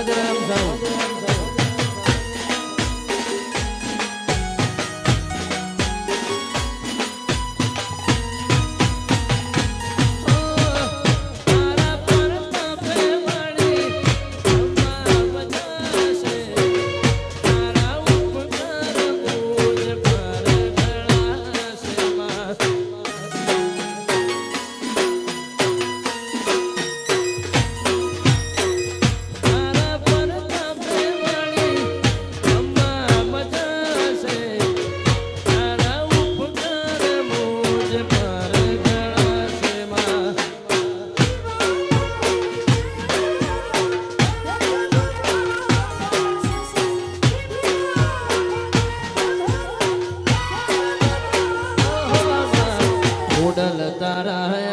Bajram Dham.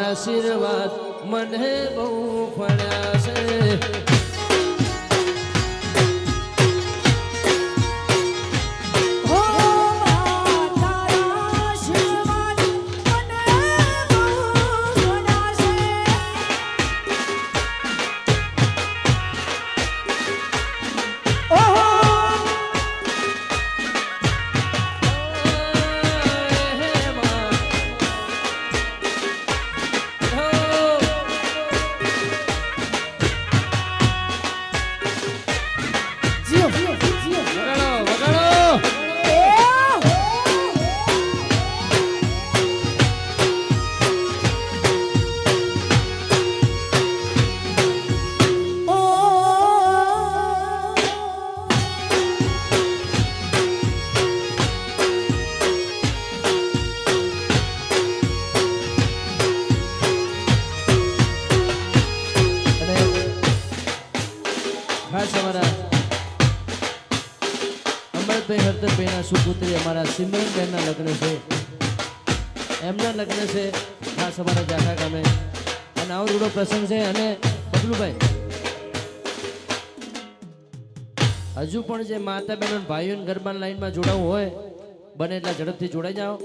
આશીર્વાદ મને બહુ ફળ્યા છે. અમારા સિમરનબેનના લગ્ન છે. એમના લગ્ન છે, ખાસ અમારા જાખા ગામે. અને આવો રૂડો પ્રસંગ છે અને બબલુભાઈ હજુ પણ જે માતા બહેનો ભાઈઓને ભાઈઓ ગરબાની લાઈનમાં જોડાવવું હોય, બને એટલા ઝડપથી જોડાઈ જાઓ.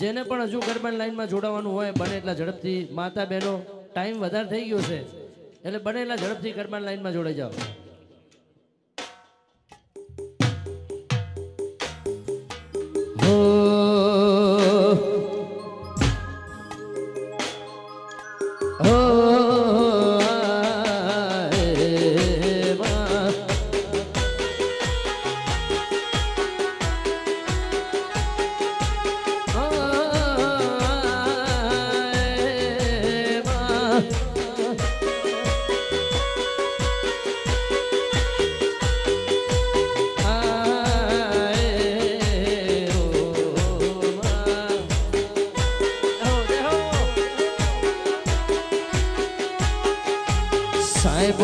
જેને પણ હજુ ગરબાની લાઈનમાં જોડાવાનું હોય, બને એટલા ઝડપથી માતા બહેનો ટાઈમ વધારે થઈ ગયો છે, એટલે બને એટલા ઝડપથી ગરબાની લાઈનમાં જોડાઈ જાઓ.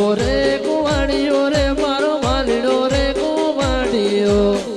ગોરે કુવાડીઓ રે મારો માલડો રે કુવાડીઓ.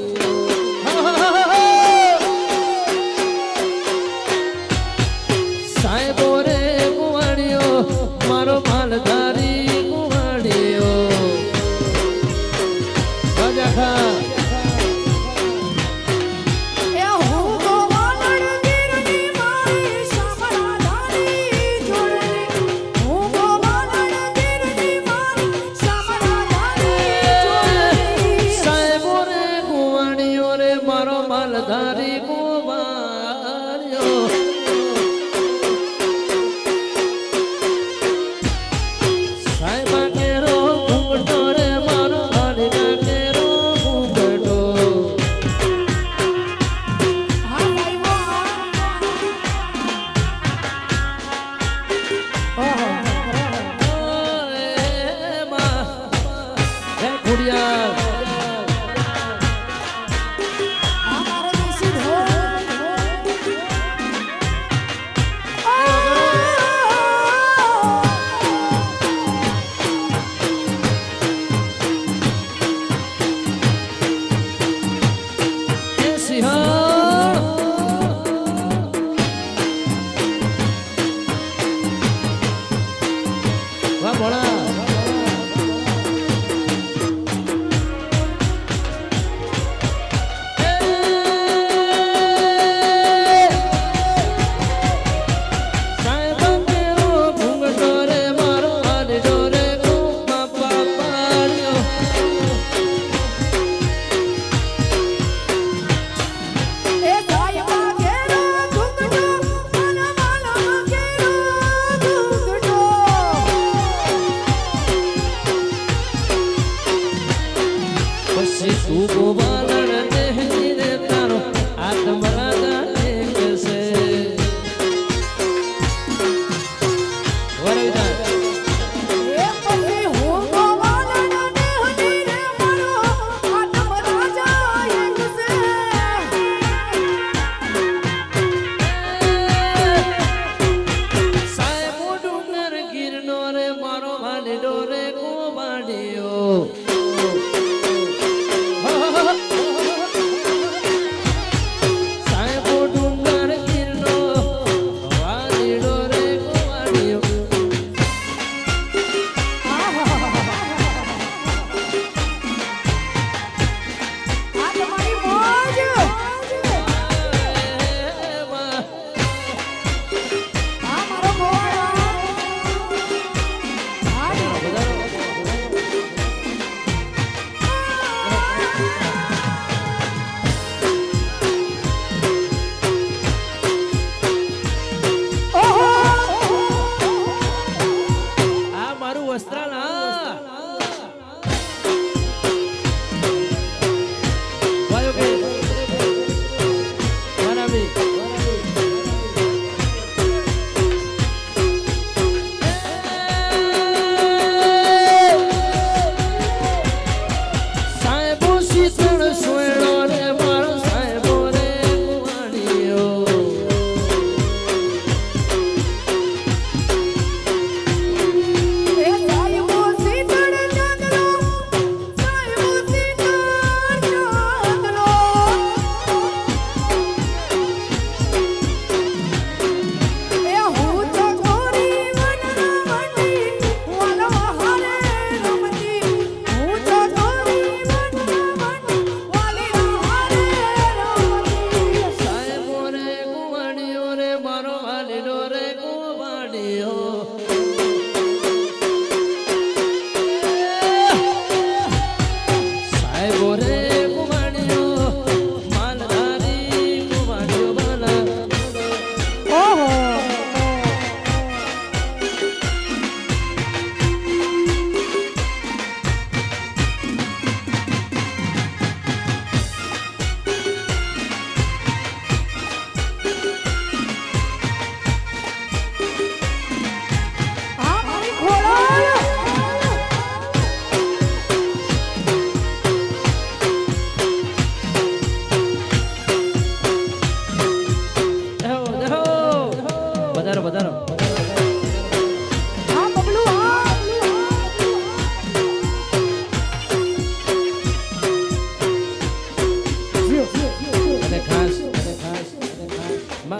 了。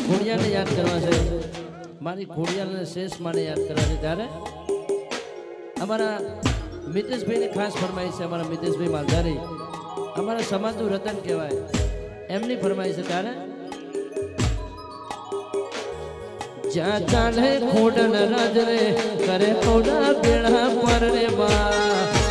ખોડિયાને યાદ કરવા છે. મારી ખોડિયાને શેષ માને યાદ કરવા છે. ત્યારે અમારા મિતેશભાઈને ખાસ ફરમાઈશ છે, અમારા મિતેશભાઈ માલધારી. અમારા સમાજનું રતન કહેવાય. એમની ફરમાઈશ છે ત્યારે, જ્યાં ચાલે ખોડન રાજ રે કરે ખોડા બેડા પર રે બા.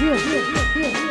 耶耶耶耶耶